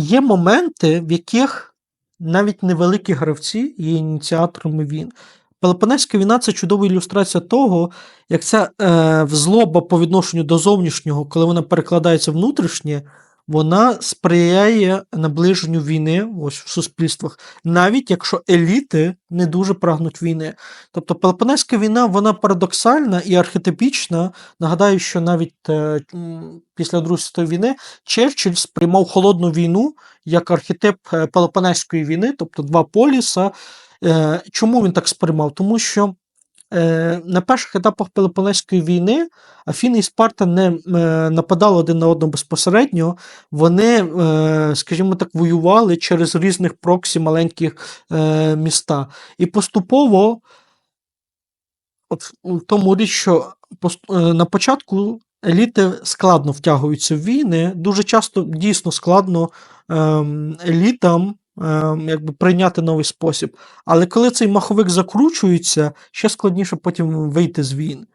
Є моменти, в яких навіть невеликі гравці є ініціаторами війн. Пелопонезька війна це чудова ілюстрація того, як ця е, злоба по відношенню до зовнішнього, коли вона перекладається внутрішнє, вона сприяє наближенню війни ось в суспільствах, навіть якщо еліти не дуже прагнуть війни. Тобто Пелопонезька війна вона парадоксальна і архетипічна. Нагадаю, що навіть е, після Другої світової війни Черчилль сприймав холодну війну як архетип е, Пелопонезької війни, тобто два поліса. Е, Чому він так сприймав? Тому що на перших етапах Пелопонезької війни Афіни і Спарта не е, нападали один на одного безпосередньо, вони, е, скажімо так, воювали через різних проксі маленьких е, міста. І поступово, от в тому річ, що е, на початку еліти складно втягуються в війни, дуже часто дійсно складно ем, елітам якби прийняти новий спосіб. Але коли цей маховик закручується, ще складніше потім вийти з війн.